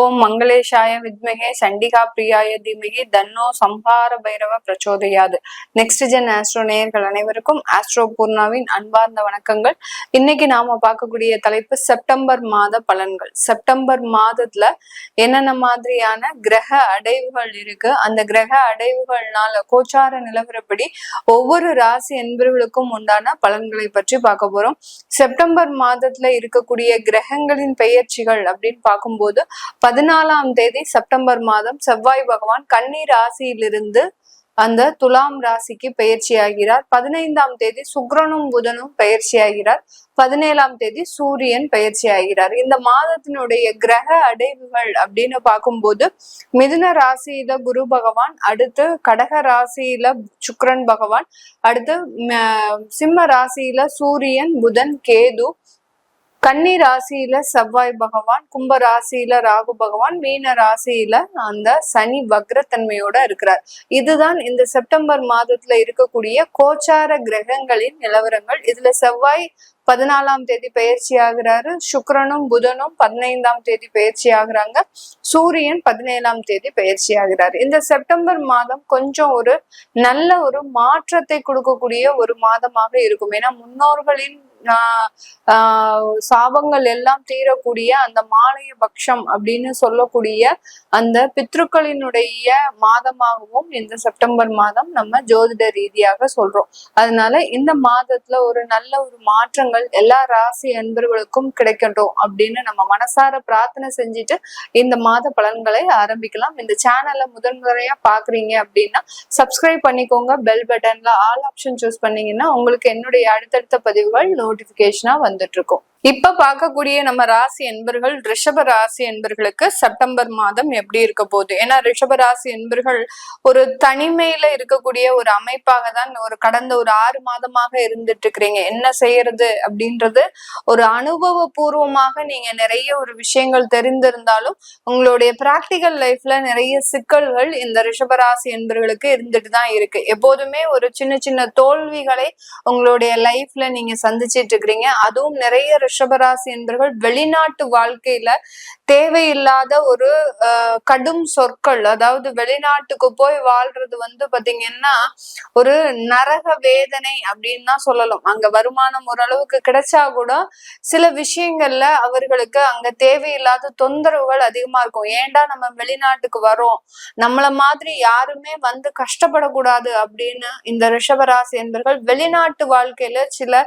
ஓம் மங்களேஷாய வித்மகே சண்டிகா பிரியாய தீமகி தன்னோ சம்ஹார பைரவ பிரச்சோதையாது. நெக்ஸ்ட் ஜென் ஆஸ்ட்ரோ நேயர்கள் அனைவருக்கும் ஆஸ்ட்ரோ பூர்ணாவின் அன்பார்ந்த வணக்கங்கள். இன்னைக்கு நாம பார்க்கக்கூடிய தலைப்பு செப்டம்பர் மாத பலன்கள். செப்டம்பர் மாதத்துல என்னென்ன மாதிரியான கிரக அடைவுகள் இருக்கு? அந்த கிரக அடைவுகள்னால கோச்சார நிலவரப்படி ஒவ்வொரு ராசி என்பவர்களுக்கும் உண்டான பலன்களை பற்றி பார்க்க போறோம். செப்டம்பர் மாதத்துல இருக்கக்கூடிய கிரகங்களின் பெயர்ச்சிகள் அப்படின்னு பார்க்கும்போது பதினாலாம் தேதி செப்டம்பர் மாதம் செவ்வாய் பகவான் கன்னி ராசியிலிருந்து அந்த துலாம் ராசிக்கு பயிற்சி ஆகிறார் பதினைந்தாம் தேதி சுக்ரனும் புதனும் பயிற்சி ஆகிறார் பதினேழாம் தேதி சூரியன் பயிற்சி ஆகிறார் இந்த மாதத்தினுடைய கிரக அடைவுகள் அப்படின்னு பார்க்கும்போது மிதுன ராசியில குரு பகவான் அடுத்து கடக ராசியில சுக்ரன் பகவான் அடுத்து சிம்ம ராசியில சூரியன் புதன் கேது கன்னி ராசியில செவ்வாய் பகவான் கும்ப ராசியில ராகு பகவான் மீன ராசியில அந்த சனி வக்ரத்தன்மையோட இருக்கிறார். இதுதான் இந்த செப்டம்பர் மாதத்துல இருக்கக்கூடிய கோச்சார கிரகங்களின் நிலவரங்கள். இதுல செவ்வாய் பதினாலாம் தேதி பயிற்சி ஆகிறாரு. சுக்கரனும் புதனும் பதினைந்தாம் தேதி பயிற்சி ஆகுறாங்க. சூரியன் பதினேழாம் தேதி பயிற்சி ஆகிறாரு. இந்த செப்டம்பர் மாதம் கொஞ்சம் ஒரு நல்ல ஒரு மாற்றத்தை கொடுக்கக்கூடிய ஒரு மாதமாக இருக்கும். ஏன்னா முன்னோர்களின் சாபங்கள் எல்லாம் தீரக்கூடிய அந்த மாலைய பக்ஷம் அப்படின்னு சொல்லக்கூடிய அந்த பித்ருக்களினுடைய மாதமாகவும் இந்த செப்டம்பர் மாதம் நம்ம ஜோதிட ரீதியாக சொல்றோம். அதனால இந்த மாதத்துல ஒரு நல்ல ஒரு மாற்றங்கள் எல்லா ராசி அன்பர்களுக்கும் கிடைக்கட்டும் அப்படின்னு நம்ம மனசார பிரார்த்தனை செஞ்சுட்டு இந்த மாத பலன்களை ஆரம்பிக்கலாம். இந்த சேனலை முதன்முறையா பாக்குறீங்க அப்படின்னா சப்ஸ்கிரைப் பண்ணிக்கோங்க. பெல் பட்டன்ல ஆல் ஆப்ஷன் சூஸ் பண்ணீங்கன்னா உங்களுக்கு என்னுடைய அடுத்தடுத்த பதிவுகள் நோட்டிபிகேஷனா வந்துட்டு இருக்கும் இப்ப பார்க்கக்கூடிய நம்ம ராசி என்பர்கள் ரிஷப ராசி என்பர்களுக்கு செப்டம்பர் மாதம் எப்படி இருக்க போகுது? ஏன்னா ரிஷப ராசி என்பர்கள் ஒரு தனிமையில இருக்கக்கூடிய ஒரு அமைப்பாக தான் ஒரு கடந்த ஒரு ஆறு மாதமாக இருந்துட்டு இருக்கிறீங்க. என்ன செய்யறது அப்படின்றது ஒரு அனுபவ பூர்வமாக நீங்க நிறைய ஒரு விஷயங்கள் தெரிந்திருந்தாலும் உங்களுடைய பிராக்டிக்கல் லைஃப்ல நிறைய சிக்கல்கள் இந்த ரிஷபராசி என்பர்களுக்கு இருந்துட்டு தான் இருக்கு. எப்போதுமே ஒரு சின்ன சின்ன தோல்விகளை உங்களுடைய லைஃப்ல நீங்க சந்திச்சிட்டு இருக்கிறீங்க. அதுவும் நிறைய ரிஷபராசி என்பர்கள் வெளிநாட்டு வாழ்க்கையில தேவையில்லாத ஒரு கடும் சொற்கள் அதாவது வெளிநாட்டுக்கு போய் வாழ்றது வந்து பாத்தீங்கன்னா ஒரு நரக வேதனை அப்படின்னு தான் சொல்லலாம். அங்க வருமானம் ஓரளவுக்கு கிடைச்சா கூட சில விஷயங்கள்ல அவர்களுக்கு அங்க தேவையில்லாத தொந்தரவுகள் அதிகமா இருக்கும். ஏண்டா நம்ம வெளிநாட்டுக்கு வரோம்? நம்மள மாதிரி யாருமே வந்து கஷ்டப்படக்கூடாது அப்படின்னு இந்த ரிஷபராசி என்பர்கள் வெளிநாட்டு வாழ்க்கையில சில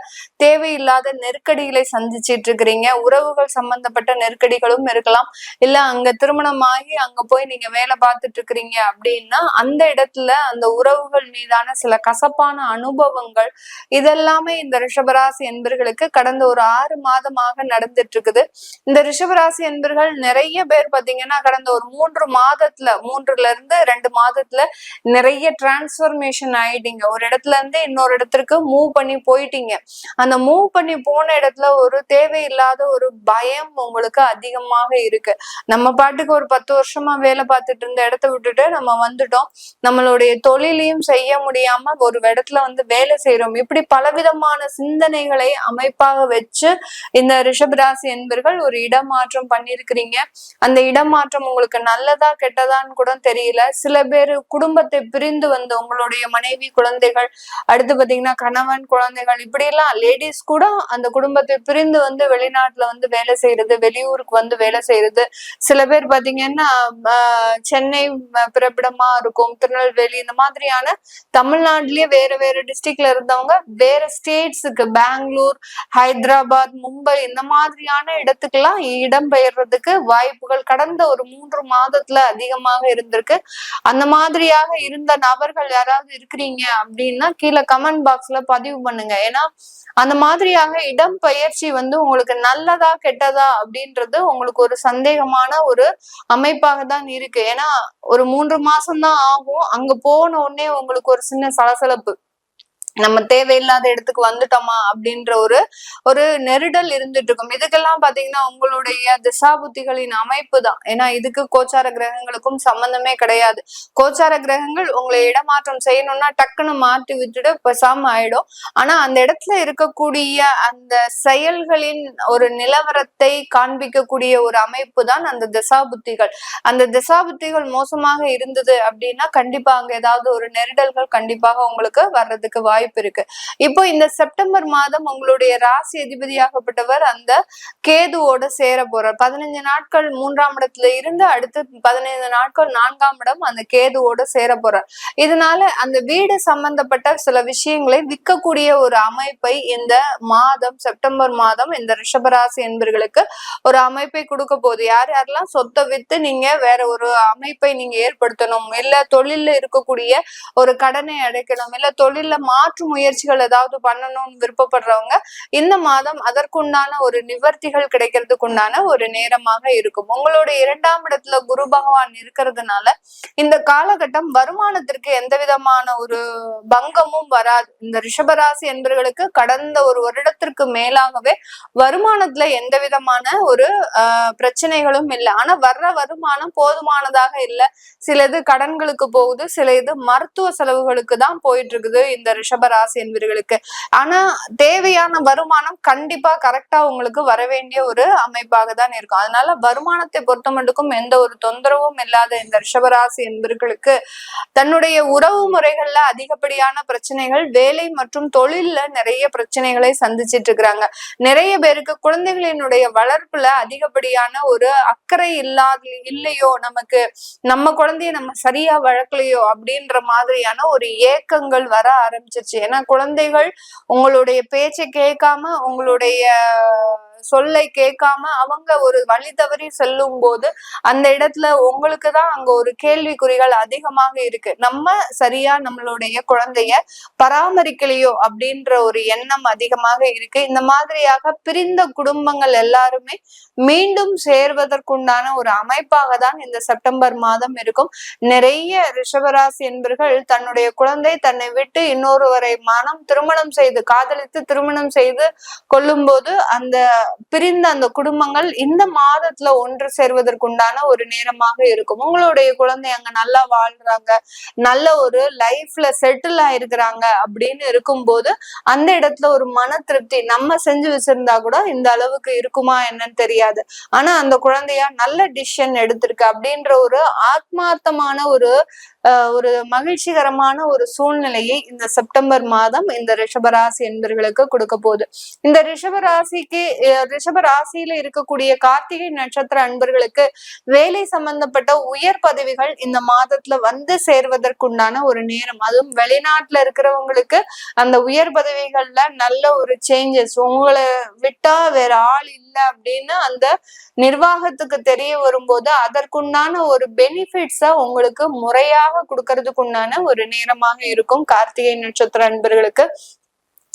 தேவையில்லாத நெருக்கடிகளை சந்திச்சிட்டு இருக்கிறீங்க. உறவுகள் சம்பந்தப்பட்ட நெருக்கடிகளும் இருக்கலாம். இல்ல அங்க திருமணம் ஆகி அங்க போய் நீங்க வேலை பார்த்துட்டு இருக்கிறீங்க அப்படின்னா அந்த இடத்துல அந்த உறவுகள் மீதான சில கசப்பான அனுபவங்கள் இதெல்லாமே இந்த ரிஷபராசி என்பர்களுக்கு கடந்த ஒரு ஆறு மாதமாக நடந்துட்டு இருக்குது. இந்த ரிஷபராசி என்பர்கள் நிறைய பேர் பாத்தீங்கன்னா கடந்த ஒரு மூன்று மாதத்துல மூன்றுல இருந்து ரெண்டு மாதத்துல நிறைய டிரான்ஸ்பர்மேஷன் ஆயிட்டீங்க. ஒரு இடத்துல இருந்து இன்னொரு இடத்திற்கு மூவ் பண்ணி போயிட்டீங்க. அந்த மூவ் பண்ணி போன இடத்துல ஒரு தேவையில்லாத ஒரு பயம் உங்களுக்கு அதிகமாக இருக்கு. நம்ம பாட்டுக்கு ஒரு பத்து வருஷமா வேலை பார்த்துட்டு இருந்த இடத்த விட்டுட்டு நம்ம வந்துட்டோம். நம்மளுடைய தொழிலையும் செய்ய முடியாம ஒரு இடத்துல வந்து வேலை செய்யறோம் இப்படி பலவிதமான சிந்தனைகளை அமைப்பாக வச்சு இந்த ரிஷபராசி என்பர்கள் ஒரு இடமாற்றம் பண்ணிருக்கிறீங்க அந்த இடமாற்றம் உங்களுக்கு நல்லதா கெட்டதான்னு கூட தெரியல. சில பேர் குடும்பத்தை பிரிந்து வந்த உங்களுடைய மனைவி குழந்தைகள் அடுத்து பாத்தீங்கன்னா கணவன் குழந்தைகள் இப்படி எல்லாம் லேடிஸ் கூட அந்த குடும்பத்தை பிரிந்து வந்து வெளிநாட்டுல வந்து வேலை செய்யறது வெளியூருக்கு வந்து வேலை செய்யறது சில பேர் பாத்தீங்கன்னா சென்னை பிறப்பிடமா இருக்கும் திருநெல்வேலி இந்த மாதிரியான தமிழ்நாட்டிலேயே வேற வேற டிஸ்ட்ரிக்ட்ல இருந்தவங்க வேற ஸ்டேட்ஸுக்கு பெங்களூர் ஹைதராபாத் மும்பை இந்த மாதிரியான இடத்துக்கெல்லாம் இடம்பெயர்றதுக்கு வாய்ப்புகள் கடந்த ஒரு மூன்று மாதத்துல அதிகமாக இருந்திருக்கு. அந்த மாதிரியாக இருந்த நபர்கள் யாராவது இருக்கிறீங்க அப்படின்னா கீழே கமெண்ட் பாக்ஸ்ல பதிவு பண்ணுங்க. ஏன்னா அந்த மாதிரியாக இடம் பயிற்சி வந்து உங்களுக்கு நல்லதா கெட்டதா அப்படின்றது உங்களுக்கு ஒரு சந்தேகமான ஒரு அமைப்பாக தான் இருக்கு. ஏன்னா ஒரு மூன்று மாசம் தான் ஆகும். அங்க போன உடனே உங்களுக்கு ஒரு சின்ன சலசலப்பு. நம்ம தேவையில்லாத இடத்துக்கு வந்துட்டோமா அப்படின்ற ஒரு ஒரு நெருடல் இருந்துட்டு இருக்கும் இதுக்கெல்லாம் பாத்தீங்கன்னா உங்களுடைய திசா புத்திகளின் அமைப்பு தான். ஏன்னா இதுக்கு கோச்சார கிரகங்களுக்கும் சம்பந்தமே கிடையாது. கோச்சார கிரகங்கள் உங்களை இடமாற்றம் செய்யணும்னா டக்குன்னு மாற்றி விட்டுட்டு பெசாம ஆயிடும். ஆனா அந்த இடத்துல இருக்கக்கூடிய அந்த செயல்களின் ஒரு நிலவரத்தை காண்பிக்கக்கூடிய ஒரு அமைப்பு தான் அந்த திசா புத்திகள் அந்த திசா புத்திகள் மோசமாக இருந்தது அப்படின்னா கண்டிப்பா அங்க ஏதாவது ஒரு நெருடல்கள் கண்டிப்பாக உங்களுக்கு வர்றதுக்கு வாய்ப்பு வாய்ப்பு இருக்கு. இப்போ இந்த செப்டம்பர் மாதம் உங்களுடைய ராசி அதிபதியாகப்பட்டவர் அந்த கேதுவோட சேர போறார். பதினைஞ்சு நாட்கள் மூன்றாம் இடத்துல இருந்து அடுத்து பதினைந்து நாட்கள் நான்காம் இடம் அந்த கேதுவோட சேர போறார். இதனால அந்த வீடு சம்பந்தப்பட்ட சில விஷயங்களை விற்கக்கூடிய ஒரு அமைப்பை இந்த மாதம் செப்டம்பர் மாதம் இந்த ரிஷபராசி என்பர்களுக்கு ஒரு அமைப்பை கொடுக்க போகுது. யார் யாரெல்லாம் சொத்தை வித்து நீங்க வேற ஒரு அமைப்பை நீங்க ஏற்படுத்தணும்? இல்ல தொழில இருக்கக்கூடிய ஒரு கடனை அடைக்கணும்? இல்ல தொழில மாற்ற மாற்று முயற்சிகள் ஏதாவது பண்ணணும்னு விருப்பப்படுறவங்க இந்த மாதம் அதற்குண்டான ஒரு நிவர்த்திகள் கிடைக்கிறதுக்குண்டான ஒரு நேரமாக இருக்கும். உங்களோட இரண்டாம் இடத்துல குரு பகவான் இருக்கிறதுனால இந்த காலகட்டம் வருமானத்திற்கு எந்த விதமான ஒரு பங்கமும் வராது. இந்த ரிஷபராசி என்பவர்களுக்கு கடந்த ஒரு வருடத்திற்கு மேலாகவே வருமானத்துல எந்த விதமான ஒரு ஆஹ் பிரச்சனைகளும் இல்லை. ஆனா வர்ற வருமானம் போதுமானதாக இல்லை. சில இது கடன்களுக்கு போகுது சில இது மருத்துவ செலவுகளுக்கு தான் போயிட்டு இருக்குது. இந்த ரிஷப ராசி என்பவர்களுக்கு. ஆனா தேவையான வருமானம் கண்டிப்பா கரெக்டா உங்களுக்கு வர வேண்டிய ஒரு அமைப்பாக தான் இருக்கும். அதனால வருமானத்தை பொறுத்த மட்டுக்கும் எந்த ஒரு தொந்தரவும் இல்லாத இந்த ரிஷபராசி என்பவர்களுக்கு தன்னுடைய உறவு முறைகள்ல அதிகப்படியான பிரச்சனைகள் வேலை மற்றும் தொழில்ல நிறைய பிரச்சனைகளை சந்திச்சிட்டு இருக்கிறாங்க. நிறைய பேருக்கு குழந்தைகளினுடைய வளர்ப்புல அதிகப்படியான ஒரு அக்கறை இல்லாத இல்லையோ நமக்கு நம்ம குழந்தைய நம்ம சரியா வளர்க்கலையோ அப்படின்ற மாதிரியான ஒரு ஏக்கங்கள் வர ஆரம்பிச்சிருச்சு. ஏன்னா குழந்தைகள் உங்களுடைய பேச்சை கேட்காம உங்களுடைய சொல்லை கேட்காம அவங்க ஒரு வழி தவறி செல்லும் போது அந்த இடத்துல உங்களுக்கு தான் அங்க ஒரு கேள்விக்குறிகள் அதிகமாக இருக்கு. நம்ம சரியா நம்மளுடைய குழந்தைய பராமரிக்கலையோ அப்படின்ற ஒரு எண்ணம் அதிகமாக இருக்கு. இந்த மாதிரியாக பிரிந்த குடும்பங்கள் எல்லாருமே மீண்டும் சேர்வதற்குண்டான ஒரு அமைப்பாக தான் இந்த செப்டம்பர் மாதம் இருக்கும். நிறைய ரிஷபராசி என்பர்கள் தன்னுடைய குழந்தை தன்னை விட்டு இன்னொருவரை மனம் திருமணம் செய்து காதலித்து திருமணம் செய்து கொள்ளும் போது அந்த பிரிந்த அந்த குடும்பங்கள் இந்த மாதத்துல ஒன்று சேர்வதற்குண்டான ஒரு நேரமாக இருக்கும். உங்களுடைய குழந்தை அங்க நல்லா வாழ்றாங்க நல்ல ஒரு லைஃப்ல செட்டில் ஆயிருக்கிறாங்க அப்படின்னு இருக்கும்போது அந்த இடத்துல ஒரு மன திருப்தி நம்ம செஞ்சு வச்சிருந்தா கூட இந்த அளவுக்கு இருக்குமா என்னன்னு தெரியாது. ஆனா அந்த குழந்தையா நல்ல டிசிஷன் எடுத்திருக்கு அப்படின்ற ஒரு ஆத்மார்த்தமான ஒரு ஒரு மகிழ்ச்சிகரமான ஒரு சூழ்நிலையை இந்த செப்டம்பர் மாதம் இந்த ரிஷபராசி என்பர்களுக்கு கொடுக்க போகுது. இந்த ரிஷபராசிக்கு ரிஷப ராசியில இருக்கக்கூடிய கார்த்திகை நட்சத்திர அன்பர்களுக்கு வேலை சம்பந்தப்பட்ட உயர் பதவிகள் இந்த மாதத்துல வந்து சேர்வதற்குண்டான ஒரு நேரம். அதுவும் வெளிநாட்டுல இருக்கிறவங்களுக்கு அந்த உயர் பதவிகள்ல நல்ல ஒரு சேஞ்சஸ் உங்களை விட்டா வேற ஆள் இல்லை அப்படின்னு அந்த நிர்வாகத்துக்கு தெரிய வரும்போது அதற்குண்டான ஒரு பெனிஃபிட்ஸ உங்களுக்கு முறையாக கொடுக்கறதுக்கு உண்டான ஒரு நேரமாக இருக்கும் கார்த்திகை நட்சத்திர அன்பர்களுக்கு.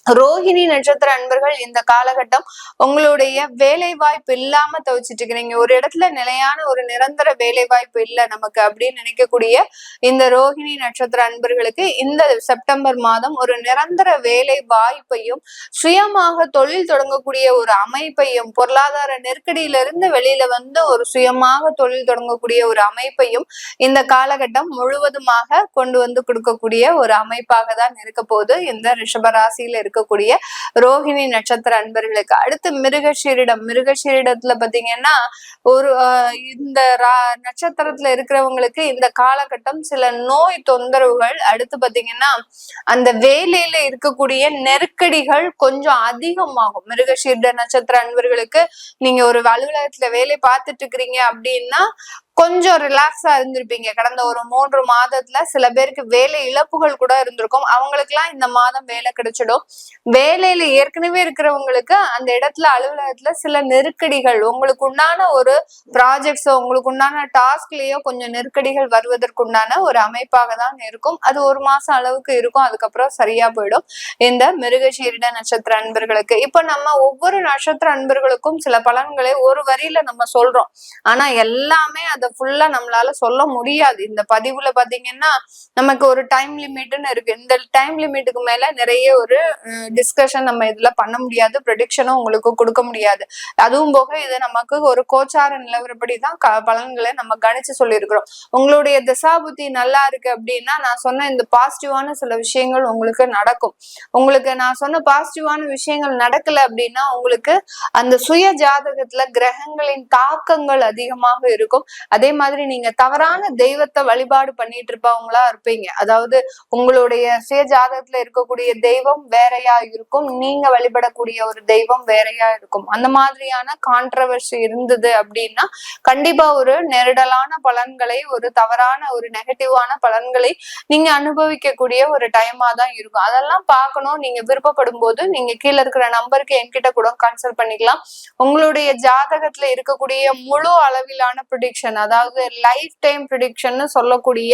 ரோஹிணி நட்சத்திர அன்பர்கள் இந்த காலகட்டம் உங்களுடைய வேலை வாய்ப்பு இல்லாம தவிச்சிட்டு இருக்கிறீங்க ஒரு இடத்துல நிலையான ஒரு நிரந்தர வேலை வாய்ப்பு இல்லை நமக்கு அப்படின்னு நினைக்கக்கூடிய இந்த ரோஹிணி நட்சத்திர அன்பர்களுக்கு இந்த செப்டம்பர் மாதம் ஒரு நிரந்தர வேலை வாய்ப்பையும் சுயமாக தொழில் தொடங்கக்கூடிய ஒரு அமைப்பையும் பொருளாதார நெருக்கடியிலிருந்து வெளியில வந்து ஒரு சுயமாக தொழில் தொடங்கக்கூடிய ஒரு அமைப்பையும் இந்த காலகட்டம் முழுவதுமாக கொண்டு வந்து கொடுக்கக்கூடிய ஒரு அமைப்பாக தான் இருக்க போது இந்த ரிஷபராசியில இருக்கு இருக்கக்கூடிய ரோஹிணி நட்சத்திர அன்பர்களுக்கு. அடுத்து மிருகஷீரிடம். மிருகஷீரிடத்துல பாத்தீங்கன்னா ஒரு இந்த நட்சத்திரத்துல இருக்கிறவங்களுக்கு இந்த காலகட்டம் சில நோய் தொந்தரவுகள் அடுத்து பாத்தீங்கன்னா அந்த வேலையில இருக்கக்கூடிய நெருக்கடிகள் கொஞ்சம் அதிகமாகும். மிருகஷீரிட நட்சத்திர அன்பர்களுக்கு நீங்க ஒரு அலுவலகத்துல வேலை பார்த்துட்டு இருக்கிறீங்க அப்படின்னா கொஞ்சம் ரிலாக்ஸா இருந்திருப்பீங்க. கடந்த ஒரு மூன்று மாதத்துல சில பேருக்கு வேலை இழப்புகள் கூட இருந்திருக்கும். அவங்களுக்குலாம் இந்த மாதம் வேலை கிடைச்சிடும். வேலையில ஏற்கனவே இருக்கிறவங்களுக்கு அந்த இடத்துல அலுவலகத்துல சில நெருக்கடிகள் உங்களுக்கு உண்டான ஒரு ப்ராஜெக்ட்ஸோ உங்களுக்கு உண்டான டாஸ்க்லயோ கொஞ்சம் நெருக்கடிகள் வருவதற்குண்டான ஒரு அமைப்பாக தான் இருக்கும். அது ஒரு மாசம் அளவுக்கு இருக்கும். அதுக்கப்புறம் சரியா போயிடும். இந்த மிருகசீரிட நட்சத்திர அன்பர்களுக்கு. இப்ப நம்ம ஒவ்வொரு நட்சத்திர அன்பர்களுக்கும் சில பலன்களை ஒரு வரியில நம்ம சொல்றோம். ஆனா எல்லாமே அதை ஃபுல்லா நம்மளால சொல்ல முடியாது. இந்த பதிவுல பாத்தீங்கன்னா நமக்கு ஒரு டைம் லிமிட்னு இருக்கு. இந்த டைம் லிமிட்டுக்கு மேல நிறைய ஒரு டிஸ்கஷன் நம்ம இதுல பண்ண முடியாது. ப்ரொடிக்ஷனும் உங்களுக்கு கொடுக்க முடியாது. அதுவும் போக இது நமக்கு ஒரு கோச்சார நிலவரப்படி தான் பலன்களை நம்ம கணிச்சு சொல்லியிருக்கிறோம். உங்களுடைய திசாபுத்தி நல்லா இருக்கு அப்படின்னா நான் சொன்ன இந்த பாசிட்டிவான சில விஷயங்கள் உங்களுக்கு நடக்கும். உங்களுக்கு நான் சொன்ன பாசிட்டிவான விஷயங்கள் நடக்கல அப்படின்னா உங்களுக்கு அந்த சுய ஜாதகத்துல கிரகங்களின் தாக்கங்கள் அதிகமாக இருக்கும். அதே மாதிரி நீங்க தவறான தெய்வத்தை வழிபாடு பண்ணிட்டு இருப்பவங்களா இருப்பீங்க. அதாவது உங்களுடைய சுய ஜாதகத்துல இருக்கக்கூடிய தெய்வம் வேறையா இருக்கும். நீங்க வழிபடக்கூடிய ஒரு தெய்வம் வேறையா இருக்கும். அந்த மாதிரியான கான்ட்ரவர்சி இருந்தது அப்படின்னா கண்டிப்பா ஒரு நெருடலான பலன்களை ஒரு தவறான ஒரு நெகட்டிவான பலன்களை நீங்க அனுபவிக்கக்கூடிய ஒரு டைமா தான் இருக்கும். அதெல்லாம் பார்க்கணும். நீங்க விருப்பப்படும் போது நீங்க கீழே இருக்கிற நம்பருக்கு என்கிட்ட கூட கன்சல்ட் பண்ணிக்கலாம். உங்களுடைய ஜாதகத்துல இருக்கக்கூடிய முழு அளவிலான ப்ரிடிக்ஷன் அதாவது லைஃப் டைம் ப்ரிடிக்ஷன் சொல்லக்கூடிய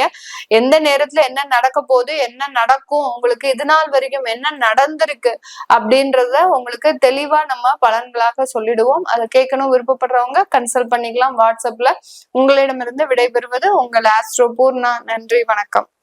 எந்த நேரத்துல என்ன நடக்க போகுது என்ன நடக்கும் உங்களுக்கு இது நாள் வரைக்கும் என்ன நடந்திருக்கு அப்படின்றத உங்களுக்கு தெளிவா நம்ம பலன்களாக சொல்லிடுவோம். அதை கேட்கணும் விருப்பப்படுறவங்க கன்சல்ட் பண்ணிக்கலாம். வாட்ஸ்அப்ல உங்களிடமிருந்து விடைபெறுவது உங்கள் ஆஸ்ட்ரோ பூர்ணா நன்றி வணக்கம்.